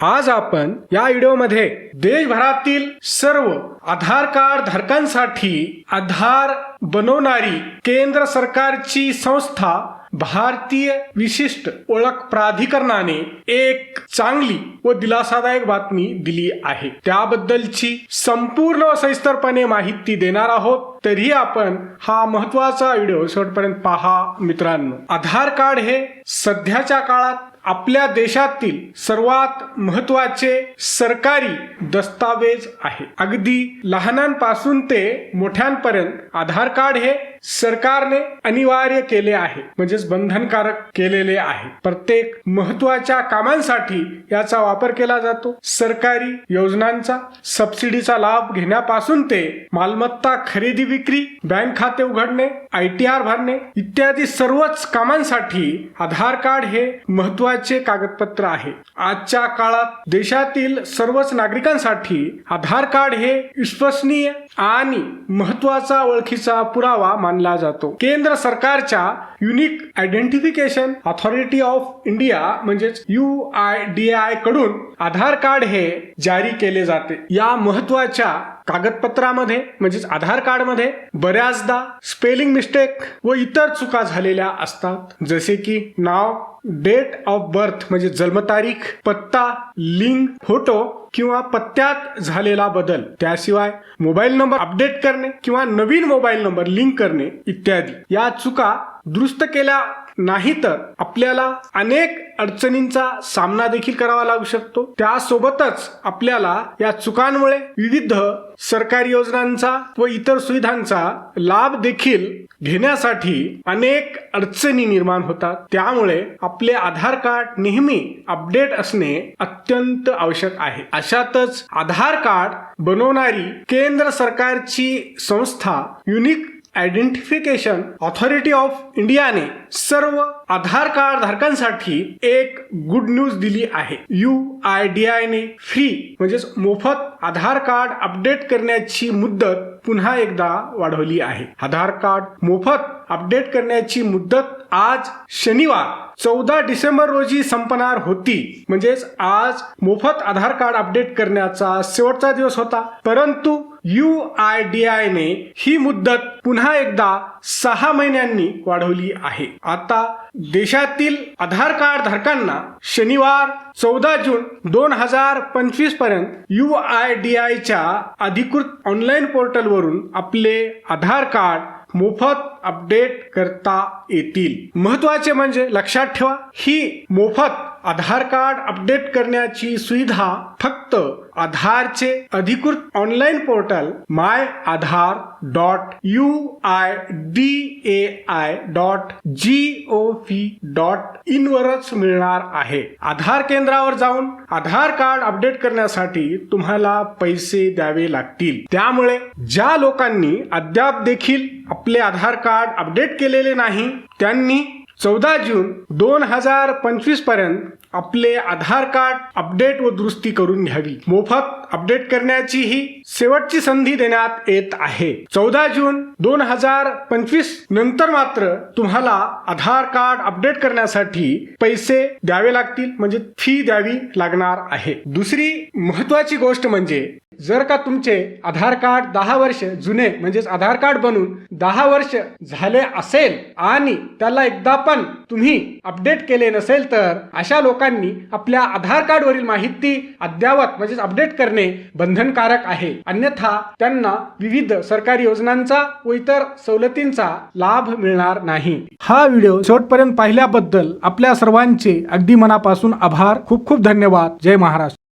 आज आपण या व्हिडिओमध्ये देशभरातील सर्व आधार कार्ड धारकांसाठी आधार बनवणारी केंद्र सरकारची संस्था भारतीय विशिष्ट ओळख प्राधिकरणाने एक चांगली व दिलासादायक बातमी दिली आहे. त्याबद्दलची संपूर्ण व सविस्तरपणे माहिती देणार आहोत. तरीही आपण हा महत्त्वाचा व्हिडिओ शेवटपर्यंत पहा मित्रांनो. आधार कार्ड हे सध्याच्या काळात आपल्या देशातील सर्वात महत्त्वाचे सरकारी दस्तावेज आहे. अगदी लहानांपासून ते मोठ्यांपर्यंत आधार कार्ड हे सरकारने अनिवार्य केले आहे म्हणजेच बंधनकारक केलेले आहे. प्रत्येक महत्त्वाच्या कामांसाठी याचा वापर केला जातो. सरकारी योजनांचा सबसिडीचा लाभ घेण्यापासून ते मालमत्ता खरेदी विक्री बँक खाते उघडणे आय टी आर भरणे इत्यादी सर्वच कामांसाठी आधार कार्ड हे महत्त्वाचे कागदपत्र आहे. आजच्या काळात देशातील सर्वच नागरिकांसाठी आधार कार्ड हे विश्वसनीय आणि महत्त्वाचा ओळखीचा पुरावा मानला जातो. केंद्र सरकारच्या unique identification authority of India म्हणजेच यू आय डी आयकडून आधार कार्ड हे जारी केले जाते. या महत्त्वाच्या कागदपत्रामध्ये म्हणजेच आधार कार्डमध्ये बऱ्याचदा स्पेलिंग मिस्टेक व इतर चुका झालेल्या असतात. जसे की नाव डेट ऑफ बर्थ म्हणजे जन्मतारीख पत्ता लिंग फोटो किंवा पत्त्यात झालेला बदल. त्याशिवाय मोबाईल नंबर अपडेट करणे किंवा नवीन मोबाईल नंबर लिंक करणे इत्यादी. या चुका दुरुस्त केल्या नाही तर आपल्याला अनेक अडचणींचा सामना देखील करावा लागू शकतो. त्यासोबतच आपल्याला या चुकांमुळे विविध सरकारी योजनांचा व इतर सुविधांचा लाभ देखील घेण्यासाठी अनेक अडचणी निर्माण होतात. त्यामुळे आपले आधार कार्ड नेहमी अपडेट असणे अत्यंत आवश्यक आहे. अशातच आधार कार्ड बनवणारी केंद्र सरकारची संस्था युनिक आयडेंटिफिकेशन ऑथॉरिटी ऑफ इंडियाने सर्व आधार कार्ड धारकांसाठी एक गुड न्यूज दिली आहे. यू आय डी आय ने फ्री म्हणजेच मोफत आधार कार्ड अपडेट करण्याची मुदत पुन्हा एकदा वाढवली आहे. आधार कार्ड मोफत अपडेट करण्याची मुदत आज शनिवार चौदा डिसेंबर रोजी संपणार होती. म्हणजेच आज मोफत आधार कार्ड अपडेट करण्याचा शेवटचा दिवस होता. परंतु यू आय डी आय ने ही मुदत पुन्हा एकदा सहा महिन्यांनी वाढवली आहे. आता देशातील आधार कार्ड धारकांना शनिवार चौदा जून दोन हजार पंचवीसपर्यंत यू आय डी आयच्या अधिकृत ऑनलाईन पोर्टलवरून आपले आधार कार्ड मोफत अपडेट करता येतील. महत्त्वाचे म्हणजे लक्षात ठेवा ही मोफत आधार कार्ड अपडेट करण्याची सुविधा फक्त आधारचे अधिकृत online portal my Aadhaar dot U I D A I dot G O V dot in वरच मिळणार आहे. आधार केंद्रावर जाऊन आधार कार्ड अपडेट करण्यासाठी तुम्हाला पैसे द्यावे लागतील. त्यामुळे ज्या लोकांनी अद्याप देखील आपले आधार कार्ड अपडेट केलेले नाही त्यांनी चौदा जून दोन हजार पंचवीसपर्यंत आपले आधार कार्ड अपडेट व दुरुस्ती करून घ्यावी. मोफत अपडेट करण्याची ही शेवटची संधी देण्यात येत आहे. चौदा जून दोन हजार पंचवीस नंतर मात्र तुम्हाला आधार कार्ड अपडेट करण्यासाठी पैसे द्यावे लागतील म्हणजे फी द्यावी लागणार आहे. दुसरी महत्वाची गोष्ट म्हणजे जर का तुमचे आधार कार्ड दहा वर्ष जुने म्हणजेच आधार कार्ड बनून दहा वर्ष झाले असेल आणि त्याला एकदा पण तुम्ही अपडेट केले नसेल तर अशा लोकांनी आपल्या आधार कार्ड वरील माहिती अद्यावत म्हणजेच अपडेट करणे बंधनकारक आहे. अन्यथा त्यांना विविध सरकारी योजनांचा व इतर सवलतींचा लाभ मिळणार नाही. हा व्हिडिओ शेवटपर्यंत पाहिल्याबद्दल आपल्या सर्वांचे अगदी मनापासून आभार. खूप खूप धन्यवाद. जय महाराष्ट्र.